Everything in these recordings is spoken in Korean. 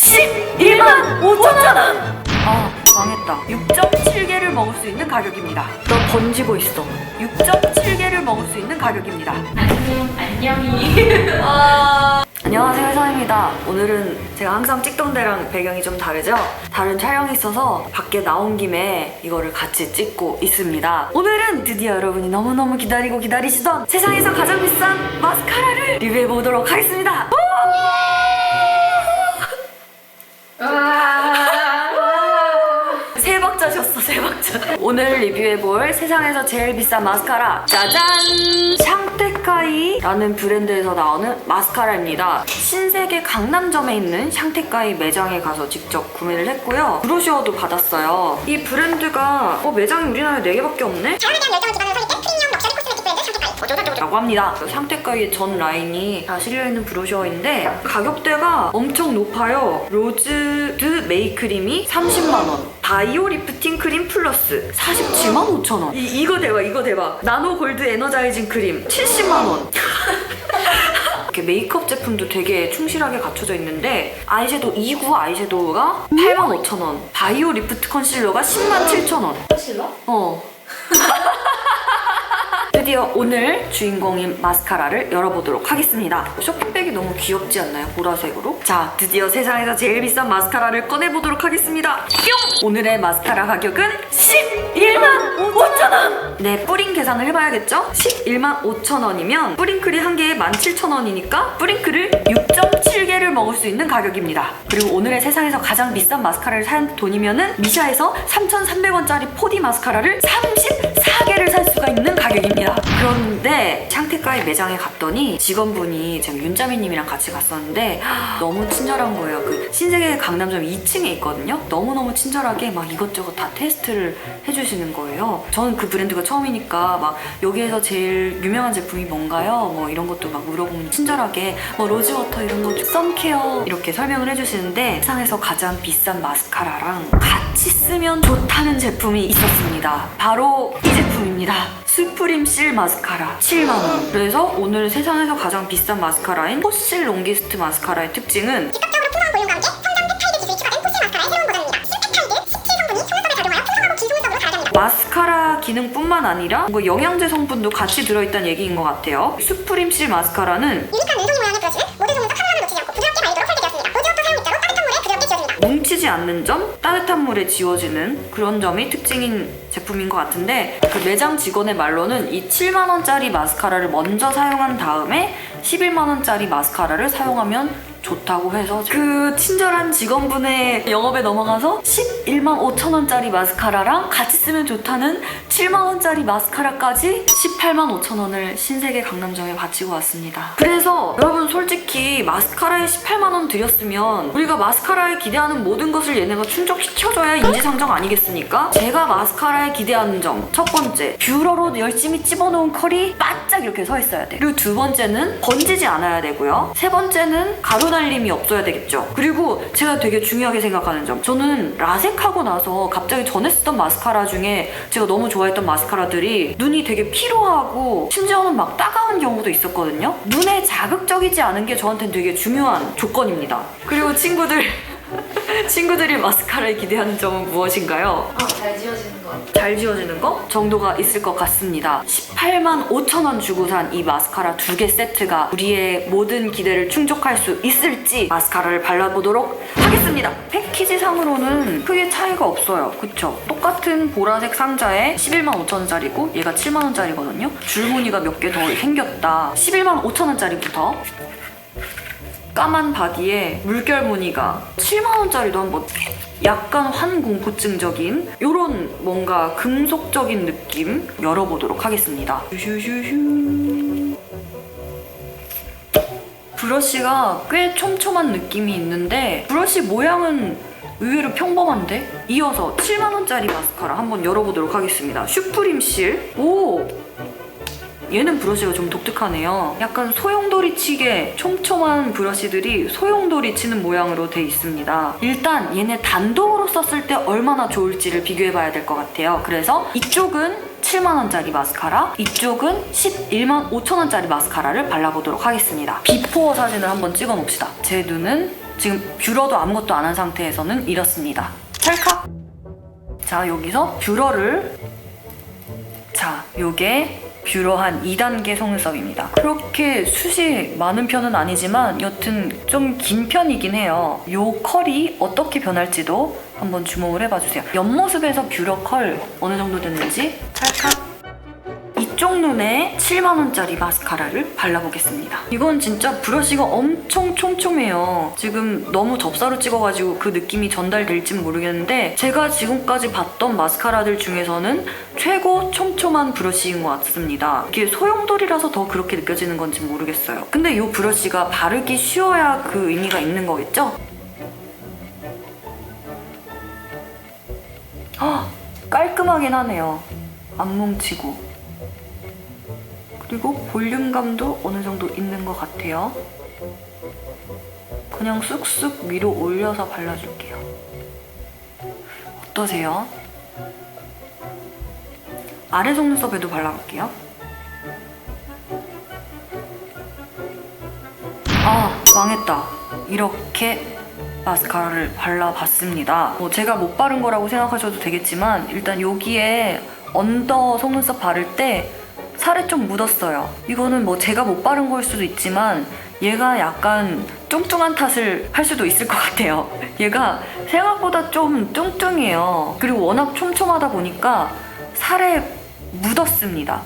11만 5천 원! 아 망했다. 6.7개를 먹을 수 있는 가격입니다. 너 번지고 있어. 6.7개를 먹을 수 있는 가격입니다. 안녕, 안녕히. 안녕하세요 회사입니다. 오늘은 제가 항상 찍던 데랑 배경이 좀 다르죠? 다른 촬영이 있어서 밖에 나온 김에 이거를 같이 찍고 있습니다. 오늘은 드디어 여러분이 너무너무 기다리고 기다리시던 세상에서 가장 비싼 마스카라를 리뷰해보도록 하겠습니다. 세 오늘 리뷰해볼 세상에서 제일 비싼 마스카라 짜잔 샹테카이라는 브랜드에서 나오는 마스카라입니다 신세계 강남점에 있는 샹테카이 매장에 가서 직접 구매를 했고요 브로셔도 받았어요 이 브랜드가 어, 매장이 우리나라에 4개밖에 없네? 자연에 대한 열정을 기반으로 설립된 프리미엄 럭셔리 코스메틱 브랜드 샹테카이 어쩌저쩌저 라고 합니다. 샹테카이의 전 라인이 다 실려있는 브로셔인데 가격대가 엄청 높아요. 로즈드 메이크림이 30만원. 바이오 리프팅 크림 플러스 47만 5천 원. 이, 이거 대박, 이거 대박. 나노 골드 에너자이징 크림 70만 원. 이렇게 메이크업 제품도 되게 충실하게 갖춰져 있는데 아이섀도우 2구 아이섀도우가 8만 5천원. 바이오 리프트 컨실러가 10만 7천원. 실러? 어. 드디어 오늘 주인공인 마스카라를 열어보도록 하겠습니다. 쇼핑백이 너무 귀엽지 않나요? 보라색으로? 자, 드디어 세상에서 제일 비싼 마스카라를 꺼내보도록 하겠습니다. 뿅! 오늘의 마스카라 가격은 11만 5천 원! 네, 뿌링 계산을 해봐야겠죠? 11만 5천 원이면 뿌링클이 한 개에 17,000원이니까 뿌링클을 6.7개를 먹을 수 있는 가격입니다. 그리고 오늘의 세상에서 가장 비싼 마스카라를 산 돈이면은 미샤에서 3,300원짜리 포디 마스카라를 34개를 살 수가 있는 가격입니다. 그런데 샹테카이 매장에 갔더니 직원분이 지금 윤자미님이랑 같이 갔었는데 너무 친절한 거예요. 그 신세계 강남점 2층에 있거든요. 너무너무 친절하게 막 이것저것 다 테스트를 해주시는 거예요. 저는 그 브랜드가 처음이니까 막 여기에서 제일 유명한 제품이 뭔가요? 뭐 이런 것도 막 물어보면 친절하게 뭐 로즈워터 이런 거 썬케어 이렇게 설명을 해주시는데 세상에서 가장 비싼 마스카라랑 같이 쓰면 좋다는 제품이 있었습니다. 바로 이 제품입니다. 수프림 실 마스카라 7만원. 그래서 오늘 세상에서 가장 비싼 마스카라인 포실 롱기스트 마스카라의 특징은 즉각적으로 풍성한 볼륨과 함께 마스카라 기능뿐만 아니라 뭔가 영양제 성분도 같이 들어있다는 얘기인 것 같아요. 수프림 실 마스카라는 뭉치지 않는 점, 따뜻한 물에 지워지는 그런 점이 특징인 제품인 것 같은데 그 매장 직원의 말로는 이 7만 원짜리 마스카라를 먼저 사용한 다음에 11만 원짜리 마스카라를 사용하면 좋다고 해서 그 친절한 직원분의 영업에 넘어가서 11만 5천 원짜리 마스카라랑 같이 쓰면 좋다는 7만 원짜리 마스카라까지 18만 5천 원을 신세계 강남점에 바치고 왔습니다. 그래서 여러분 솔직히 마스카라에 18만 원 들였으면 우리가 마스카라에 기대하는 모든 것을 얘네가 충족시켜줘야 인지상정 아니겠습니까? 제가 마스카라에 기대하는 점. 첫 번째 뷰러로 열심히 찝어놓은 컬이 바짝 이렇게 서 있어야 돼. 그리고 두 번째는 번지지 않아야 되고요. 세 번째는 가루 날림이 없어야 되겠죠. 그리고 제가 되게 중요하게 생각하는 점. 저는 라섹하고 나서 갑자기 전에 쓰던 마스카라 중에 제가 너무 좋아했던 마스카라들이 눈이 되게 피로하 고 심지어는 막 따가운 경우도 있었거든요 눈에 자극적이지 않은 게 저한테는 되게 중요한 조건입니다 그리고 친구들 친구들이 마스카라에 기대하는 점은 무엇인가요? 어, 잘 지워지는 거. 잘 지워지는 거 정도가 있을 것 같습니다. 18만 5천 원 주고 산 이 마스카라 두 개 세트가 우리의 모든 기대를 충족할 수 있을지 마스카라를 발라보도록 하겠습니다. 패키지 상으로는 크게 차이가 없어요. 그쵸? 똑같은 보라색 상자에 11만 5천 원짜리고 얘가 7만 원짜리거든요. 줄무늬가 몇 개 더 생겼다. 11만 5천 원짜리부터 까만 바디에 물결 무늬가 7만 원짜리도 한번 약간 환공포증적인 이런 뭔가 금속적인 느낌 열어보도록 하겠습니다. 슈슈슈. 브러쉬가 꽤 촘촘한 느낌이 있는데 브러쉬 모양은 의외로 평범한데? 이어서 7만원짜리 마스카라 한번 열어보도록 하겠습니다. 슈프림 실. 오! 얘는 브러쉬가 좀 독특하네요. 약간 소용돌이 치게 촘촘한 브러쉬들이 소용돌이 치는 모양으로 돼 있습니다. 일단 얘네 단독으로 썼을 때 얼마나 좋을지를 비교해봐야 될 것 같아요. 그래서 이쪽은 7만원짜리 마스카라, 이쪽은 11만 5천원짜리 마스카라를 발라보도록 하겠습니다. 비포 사진을 한번 찍어 봅시다. 제 눈은 지금 뷰러도 아무것도 안 한 상태에서는 이렇습니다. 찰칵! 자, 여기서 뷰러를 자, 요게 뷰러 한 2단계 속눈썹입니다. 그렇게 숱이 많은 편은 아니지만 여튼 좀 긴 편이긴 해요. 요 컬이 어떻게 변할지도 한번 주목을 해봐 주세요. 옆모습에서 뷰러 컬 어느 정도 됐는지 찰칵 이쪽 눈에 7만원짜리 마스카라를 발라보겠습니다. 이건 진짜 브러쉬가 엄청 촘촘해요. 지금 너무 접사로 찍어가지고 그 느낌이 전달될진 모르겠는데 제가 지금까지 봤던 마스카라들 중에서는 최고 촘촘한 브러쉬인 것 같습니다. 이게 소용돌이라서 더 그렇게 느껴지는 건지 모르겠어요. 근데 이 브러쉬가 바르기 쉬워야 그 의미가 있는 거겠죠? 아, 깔끔하긴 하네요. 안 뭉치고. 그리고 볼륨감도 어느 정도 있는 것 같아요. 그냥 쑥쑥 위로 올려서 발라줄게요. 어떠세요? 아래 속눈썹에도 발라볼게요. 아, 망했다. 이렇게 마스카라를 발라봤습니다. 뭐 제가 못 바른 거라고 생각하셔도 되겠지만 일단 여기에 언더 속눈썹 바를 때 살에 좀 묻었어요. 이거는 뭐 제가 못 바른 걸 수도 있지만 얘가 약간 뚱뚱한 탓을 할 수도 있을 것 같아요. 얘가 생각보다 좀 뚱뚱해요. 그리고 워낙 촘촘하다 보니까 살에 묻었습니다.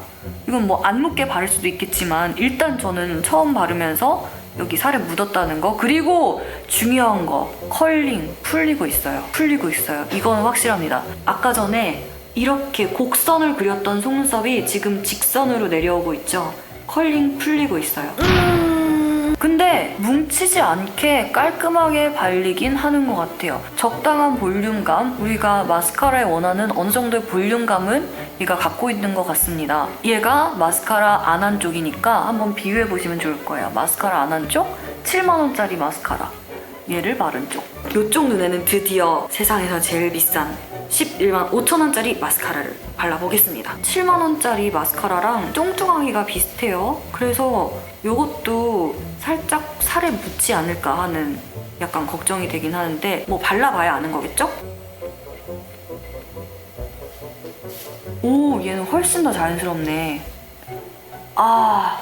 이건 뭐 안 묻게 바를 수도 있겠지만 일단 저는 처음 바르면서 여기 살에 묻었다는 거 그리고 중요한 거 컬링 풀리고 있어요 풀리고 있어요 이건 확실합니다 아까 전에 이렇게 곡선을 그렸던 속눈썹이 지금 직선으로 내려오고 있죠 컬링 풀리고 있어요 근데 뭉치지 않게 깔끔하게 발리긴 하는 것 같아요. 적당한 볼륨감, 우리가 마스카라에 원하는 어느 정도의 볼륨감은 얘가 갖고 있는 것 같습니다. 얘가 마스카라 안 한 쪽이니까 한번 비교해 보시면 좋을 거예요. 마스카라 안 한 쪽, 7만원짜리 마스카라. 얘를 바른 쪽. 이쪽 눈에는 드디어 세상에서 제일 비싼 11만 5천원짜리 마스카라를 발라보겠습니다. 7만원짜리 마스카라랑 뚱뚱하기가 비슷해요. 그래서 이것도 살짝 살에 묻지 않을까 하는 약간 걱정이 되긴 하는데 뭐 발라봐야 아는 거겠죠? 오 얘는 훨씬 더 자연스럽네. 아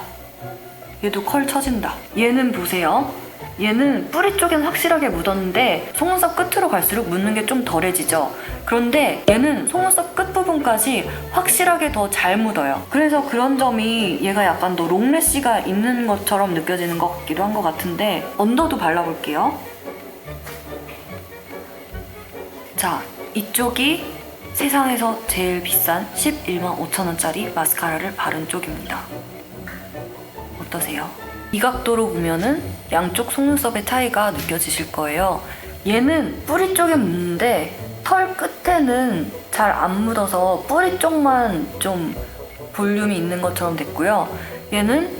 얘도 컬 쳐진다. 얘는 보세요. 얘는 뿌리 쪽엔 확실하게 묻었는데 속눈썹 끝으로 갈수록 묻는 게 좀 덜해지죠. 그런데 얘는 속눈썹 끝부분까지 확실하게 더 잘 묻어요. 그래서 그런 점이 얘가 약간 더 롱래쉬가 있는 것처럼 느껴지는 것 같기도 한 것 같은데 언더도 발라볼게요. 자, 이쪽이 세상에서 제일 비싼 11만 5천 원짜리 마스카라를 바른 쪽입니다. 어떠세요? 이 각도로 보면은 양쪽 속눈썹의 차이가 느껴지실 거예요. 얘는 뿌리 쪽에 묻는데 털 끝에는 잘 안 묻어서 뿌리 쪽만 좀 볼륨이 있는 것처럼 됐고요. 얘는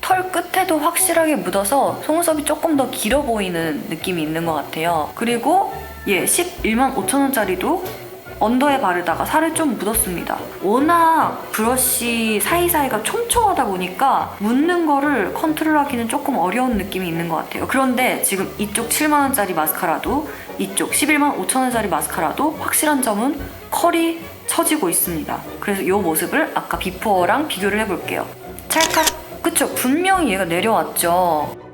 털 끝에도 확실하게 묻어서 속눈썹이 조금 더 길어 보이는 느낌이 있는 것 같아요. 그리고 얘 11만 5천 원짜리도 언더에 바르다가 살에 좀 묻었습니다. 워낙 브러쉬 사이사이가 촘촘하다 보니까 묻는 거를 컨트롤하기는 조금 어려운 느낌이 있는 것 같아요. 그런데 지금 이쪽 7만 원짜리 마스카라도 이쪽 11만 5천 원짜리 마스카라도 확실한 점은 컬이 처지고 있습니다. 그래서 이 모습을 아까 비포랑 비교를 해볼게요. 찰칵! 그쵸? 분명히 얘가 내려왔죠.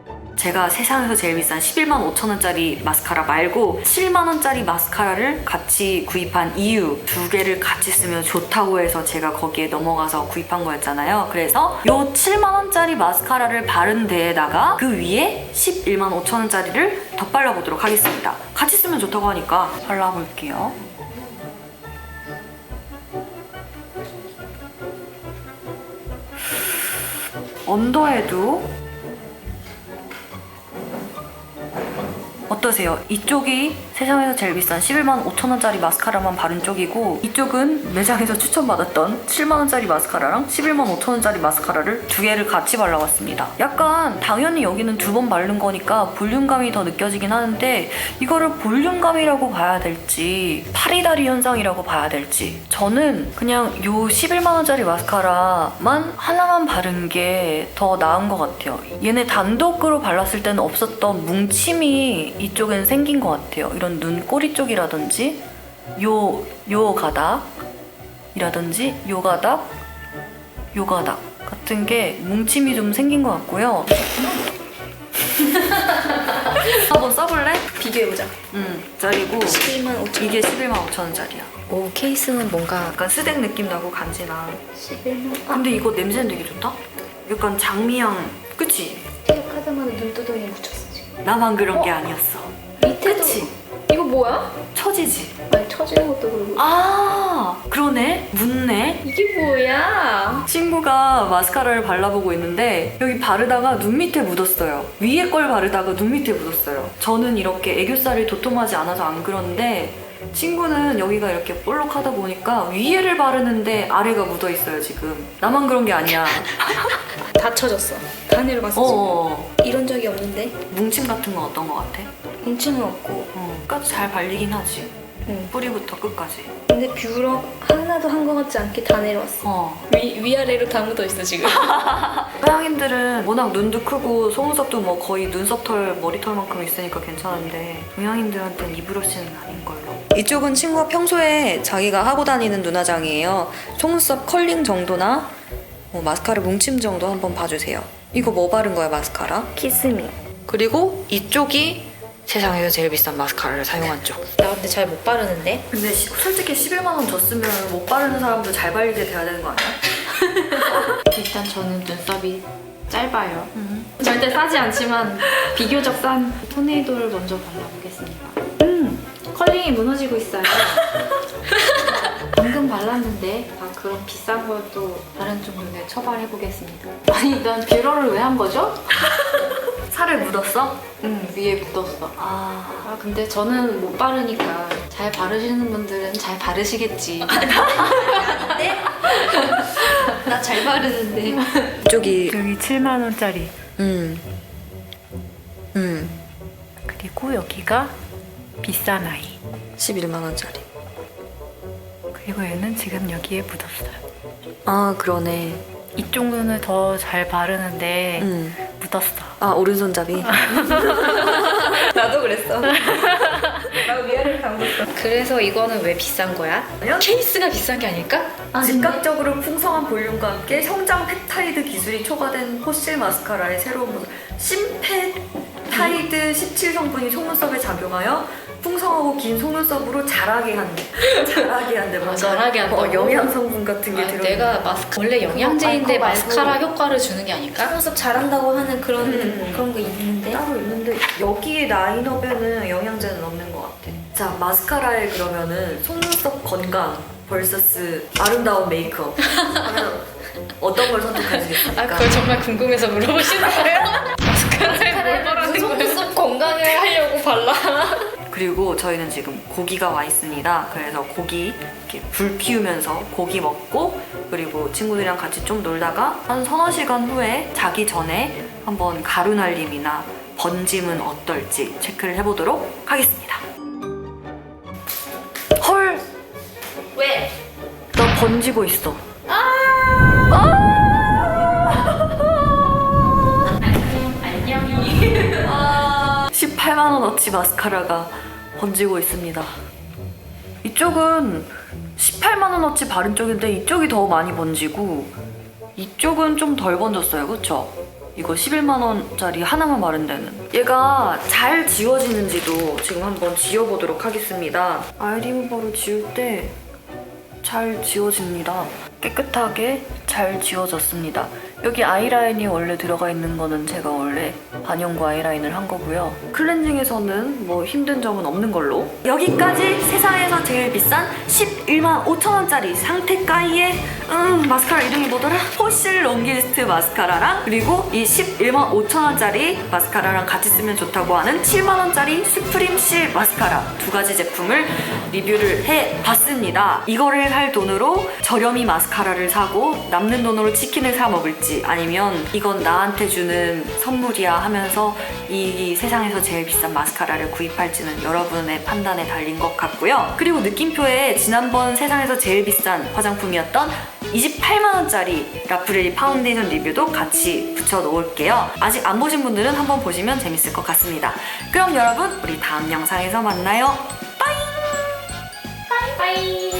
제가 세상에서 제일 비싼 11만 5천 원짜리 마스카라 말고 7만 원짜리 마스카라를 같이 구입한 이유 두 개를 같이 쓰면 좋다고 해서 제가 거기에 넘어가서 구입한 거였잖아요. 그래서 이 7만 원짜리 마스카라를 바른 데에다가 그 위에 11만 5천 원짜리를 더 발라 보도록 하겠습니다. 같이 쓰면 좋다고 하니까 발라볼게요. 언더에도 어떠세요? 이쪽이 세상에서 제일 비싼 11만 5천 원짜리 마스카라만 바른 쪽이고 이쪽은 매장에서 추천받았던 7만 원짜리 마스카라랑 11만 5천 원짜리 마스카라를 두 개를 같이 발라봤습니다. 약간 당연히 여기는 두 번 바른 거니까 볼륨감이 더 느껴지긴 하는데 이거를 볼륨감이라고 봐야 될지 파리다리 현상이라고 봐야 될지 저는 그냥 요 11만 원짜리 마스카라만 하나만 바른 게 더 나은 것 같아요. 얘네 단독으로 발랐을 때는 없었던 뭉침이 이쪽엔 생긴 것 같아요. 이런 눈 꼬리 쪽이라든지 요, 요 가닥이라든지 요 가닥, 요 가닥 같은 게 뭉침이 좀 생긴 것 같고요. 한번 써볼래? 비교해보자. 응. 짜리고 11만 5천 이게 11만 5천 원짜리야. 오 케이스는 뭔가 약간 스낵 느낌 나고 간지나. 11만 아 근데 이거 냄새는 되게 좋다? 약간 장미향. 그치? 시작하자마자 눈두덩이 묻혔어. 나만 그런 게 아니었어. 밑에도 그치? 이거 뭐야? 처지지? 아니 처지는 것도 그러고 아, 그러네? 묻네? 이게 뭐야? 친구가 마스카라를 발라보고 있는데 여기 바르다가 눈 밑에 묻었어요. 위에 걸 바르다가 눈 밑에 묻었어요. 저는 이렇게 애교살이 도톰하지 않아서 안 그런데 친구는 여기가 이렇게 볼록하다 보니까 위에를 바르는데 아래가 묻어 있어요 지금. 나만 그런 게 아니야. 다 쳐졌어. 다 내려갔어 어, 지금. 이런 적이 없는데 뭉침 같은 건 어떤 거 같아? 뭉치는 없고. 어, 끝까지 잘 발리긴 하지. 응. 뿌리부터 끝까지. 근데 뷰러 하나도 한 것 같지 않게 다 내려왔어. 어. 위 위아래로 다 묻어 있어 지금. 서양인들은 워낙 눈도 크고 속눈썹도 뭐 거의 눈썹털, 머리털만큼 있으니까 괜찮은데 동양인들한테는 이 브러쉬는 아닌 걸로. 이쪽은 친구가 평소에 자기가 하고 다니는 눈화장이에요. 속눈썹 컬링 정도나 뭐 마스카라 뭉침 정도 한번 봐주세요. 이거 뭐 바른 거야 마스카라? 키스미. 그리고 이쪽이 세상에서 제일 비싼 마스카라를 사용한 쪽. 나 근데 잘 못 바르는데. 근데 시- 솔직히 11만 원 줬으면 못 바르는 사람도 잘 발리게 돼야 되는 거 아니야? 일단 저는 눈썹이 짧아요. 절대 싸지 않지만 비교적 싼 토네이도를 먼저 발라보겠습니다. 음, 컬링이 무너지고 있어요. 방금 발랐는데 아 그럼 비싼 걸또 다른 쪽 눈에 처발해보겠습니다. 아니 난 뷰러를 왜 한 거죠? 살을 묻었어? 음 위에 묻었어. 아. 아 근데 저는 못 바르니까 잘 바르시는 분들은 잘 바르시겠지. 나잘 바르는데. 이쪽이 여기 7만 원짜리 음. 음. 그리고 여기가 비싼 아이 11만 원짜리. 그리고 얘는 지금 여기에 묻었어요 아, 그러네. 이쪽 눈을 더 잘 바르는데 음. 묻었어 아, 오른손잡이. 나도 그랬어. 나 위아래를 담궜어. 그래서 이거는 왜 비싼 거야? 케이스가 비싼 게 아닐까? 즉각적으로 풍성한 볼륨과 함께 성장 펩타이드 기술이 초과된 포실 마스카라의 새로운 모습. 심페타이드 17 성분이 속눈썹에 작용하여 풍성하고 긴 속눈썹으로 자라게 한대. 자라게 한대. 뭔가 자라게 한다고? 어, 영양 성분 같은 게 아, 들어. 내가 마스카 원래 영양제인데 말고. 마스카라 효과를 주는 게 아닐까? 속눈썹 잘한다고 하는 그런 음. 그런 거 있는데 따로 있는데 여기에 라인업에는 영양제는 없는 것 같아. 자 마스카라에 그러면은 속눈썹 건강 vs 아름다운 메이크업. 그러면 어떤 걸 선택하시겠습니까? 아 그걸 정말 궁금해서 물어보시는 거예요? 마스카라에 뭘 바르는 거예요? 속눈썹 건강을 하려고 발라 그리고 저희는 지금 고기가 와 있습니다. 그래서 고기 이렇게 불 피우면서 고기 먹고 그리고 친구들이랑 같이 좀 놀다가 한 서너 시간 후에 자기 전에 한번 가루 날림이나 번짐은 어떨지 체크를 해보도록 하겠습니다. 헐! 왜? 나 번지고 있어. 18만원어치 마스카라가 번지고 있습니다. 이쪽은 18만원어치 바른 쪽인데 이쪽이 더 많이 번지고 이쪽은 좀 덜 번졌어요. 그쵸? 이거 11만원짜리 하나만 바른 데는. 얘가 잘 지워지는지도 지금 한번 지워보도록 하겠습니다. 아이 리무버로 지울 때 잘 지워집니다. 깨끗하게 잘 지워졌습니다. 여기 아이라인이 원래 들어가 있는 거는 제가 원래 반영구 아이라인을 한 거고요. 클렌징에서는 뭐 힘든 점은 없는 걸로. 여기까지 세상에서 제일 비싼 11만 5천 원짜리 상태가이의 음 마스카라 이름이 뭐더라? 포실 롱기스트 마스카라랑 그리고 이 11만 5천 원짜리 마스카라랑 같이 쓰면 좋다고 하는 7만 원짜리 수프림 실 마스카라 두 가지 제품을 리뷰를 해봤습니다. 이거를 할 돈으로 저렴이 마스카라를 사고 남는 돈으로 치킨을 사 먹을지 아니면 이건 나한테 주는 선물이야 하면서 이 세상에서 제일 비싼 마스카라를 구입할지는 여러분의 판단에 달린 것 같고요. 그리고 느낌표에 지난번 세상에서 제일 비싼 화장품이었던 28만원짜리 라프레리 파운데이션 리뷰도 같이 붙여 놓을게요. 아직 안 보신 분들은 한번 보시면 재밌을 것 같습니다. 그럼 여러분, 우리 다음 영상에서 만나요. 빠이.